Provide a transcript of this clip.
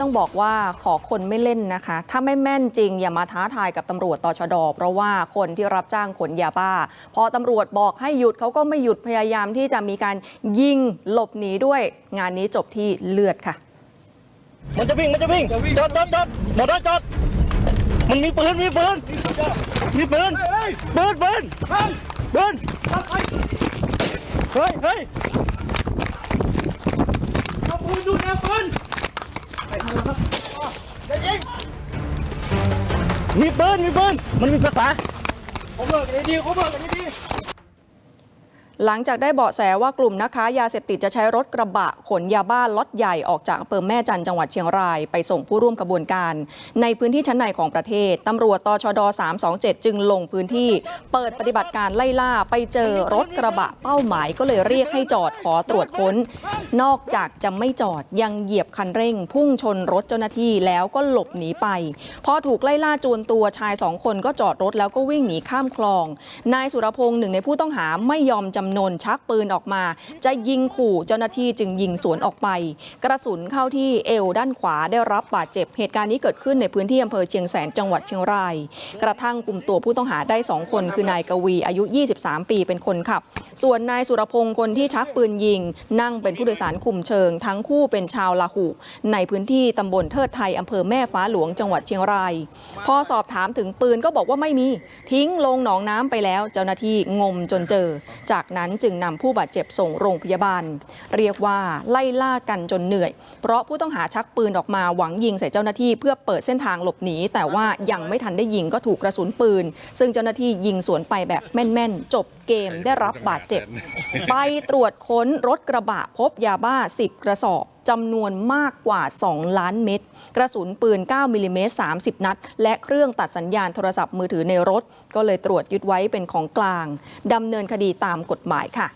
ต้องบอกว่าขอคนไม่เล่นนะคะ ถ้าไม่แม่นจริงอย่ามาท้าทายกับตำรวจตชดเพราะว่าคนที่รับจ้างขนยาบ้า พอตำรวจบอกให้หยุดเขาก็ไม่หยุดพยายามที่จะมีการยิงหลบหนีด้วย งานนี้จบที่เลือดค่ะ มันจะวิ่งมันจะวิ่งจอดจอดจอดหมดแล้วจอดมันมีปืนมีปืนมีปืนปืนปืนปืนเฮ้ยเฮ้ยเอาปืนดูแนวปืน จะยิงมีปืนมีปืนมันมีภาษาผมเลิกกันดีๆผมเลิกกันดี หลังจากได้เบาะแสว่ากลุ่มนักค้ายาเสพติดจะใช้รถกระบะขนยาบ้าล็อตใหญ่ออกจากอำเภอแม่จันจังหวัดเชียงราย ไปส่งผู้ร่วมกระบวนการ ในพื้นที่ชั้นในของประเทศตำรวจตชด 327 จึงลงพื้นที่ เปิดปฏิบัติการไล่ล่าไปเจอรถกระบะเป้าหมายก็เลยเรียกให้จอดขอตรวจค้น นอกจากจะไม่จอดยังเหยียบคันเร่ง พุ่งชนรถเจ้าหน้าที่แล้วก็หลบหนีไปพอถูกไล่ล่าจวนตัวชายสองคนก็จอดรถแล้วก็วิ่งหนีข้ามคลอง นายสุรพงษ์หนึ่งในผู้ต้องหาไม่ยอมจำนนชักปืนออกมา จะยิงขู่เจ้าหน้าที่จึงยิงสวนออกไป กระสุนเข้าที่เอวด้านขวาได้รับบาดเจ็บเหตุการณ์นี้เกิดขึ้นในพื้นที่อำเภอเชียงแสนจังหวัดเชียงราย กระทั่งกลุ่มตัวผู้ต้องหาได้สองคน คือนายกวีอายุ 23 ปีเป็นคนขับ ส่วนนายสุรพงษ์คนที่ชักปืนยิง นั่งเป็นผู้โดยสารคุมเชิง ทั้งคู่เป็นชาวลาหูในพื้นที่ตำบลเทิดไทยอำเภอแม่ฟ้าหลวงจังหวัดเชียงราย พอสอบถามถึงปืนก็บอกว่าไม่มี ทิ้งลงหนองน้ำไปแล้ว เจ้าหน้าที่งมจนเจอ จากนั้นจึงนำผู้บาดเจ็บส่งโรงพยาบาล เรียกว่าไล่ล่ากันจนเหนื่อย เพราะผู้ต้องหาชักปืนออกมาหวังยิงใส่เจ้าหน้าที่เพื่อเปิดเส้นทางหลบหนีแต่ว่ายังไม่ทันได้ยิงก็ถูกกระสุนปืน ซึ่งเจ้าหน้าที่ยิงสวนไปแบบแม่นๆ จบเกมได้รับบาดเจ็บ ไปตรวจค้นรถกระบะพบยาบ้า 10 กระสอบ จำนวนมากกว่า 2 ล้านเม็ด กระสุนปืน 9มิลิเมตร30 นัด และเครื่องตัดสัญญาณโทรศัพท์มือถือในรถ ก็เลยตรวจยึดไว้เป็นของกลางดำเนินคดีตามกฎหมายค่ะ